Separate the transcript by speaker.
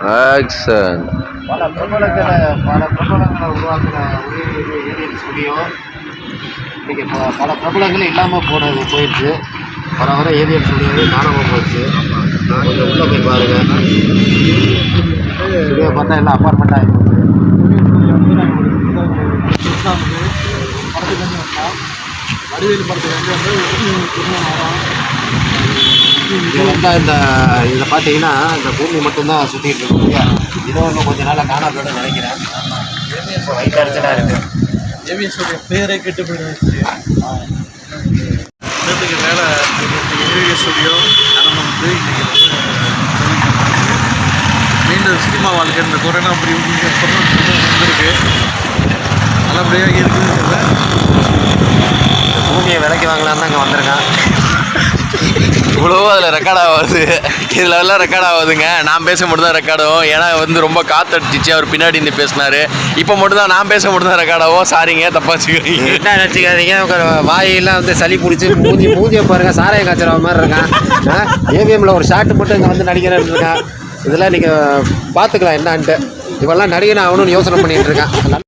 Speaker 1: Action
Speaker 2: பல பிரபலங்களை பல பிரபலங்களை உருவாக்குன ஏரியல் ஸ்டுடியோ இன்றைக்கி ப- பல பிரபலங்களும் இல்லாமல் போனது போயிடுச்சு. வர வர ஏரியல் ஸ்டுடியோவே காணாமல் போச்சு. கொஞ்சம் உள்ளே போய் பாருங்க. ஸ்டுடியோ பார்த்தா எல்லாம் அப்பார்ட்மெண்ட்டாக இருக்கும் படத்துக்கு வந்து இந்த இதில் பார்த்தீங்கன்னா இந்த பூமி மட்டும்தான் சுற்றிட்டு இருக்கு இல்லையா? இதோ இன்னும் கொஞ்ச நாளில் காணா போய்டும் நினைக்கிறேன். இப்போ வயிற்று அடிச்சலாக இருக்குது
Speaker 3: ஏவிஎஸோடைய பேரே கெட்டு போயிடுச்சு. நேற்றுக்கு மேலே வந்து மீண்டும் சினிமா வாழ்க்கை இந்த கொரோனா அப்புறம் வந்திருக்கு. நல்லபடியாக இருக்குது. இல்லை
Speaker 2: இந்த பூமியை விலைக்கு வாங்கலான்னு தான் இங்கே வந்திருக்கான்.
Speaker 1: இவ்வளோ அதில் ரெக்கார்ட் ஆகாது. இதில் எல்லாம் ரெக்கார்ட் ஆகாதுங்க. நான் பேச மட்டும் தான் ரெக்கார்ட் ஆகும். ஏன்னா வந்து ரொம்ப காத்தடிச்சிச்சு அவர் பின்னாடி இருந்து பேசினார். இப்போ மட்டும் தான் நான் பேச மட்டும் தான் ரெக்கார்ட் ஆகும். சாரிங்க தப்பா வச்சுக்கிறீங்க
Speaker 2: என்ன நினச்சிக்காதீங்க. வாயெல்லாம் வந்து சளி பிடிச்சி மூஞ்சி மூஞ்சியை பாருங்க. சாராய காய்ச்சற மாதிரி இருக்கான் ஏவிஎம்ல ஒரு ஷார்ட் மட்டும் இங்கே வந்து நடிக்கிறேன் இருக்கான் இதெல்லாம் நீங்கள் பார்த்துக்கலாம். என்னான்ட்டு. இவெல்லாம் நடிகன் ஆகணும்னு யோசனை பண்ணிகிட்டு இருக்கான்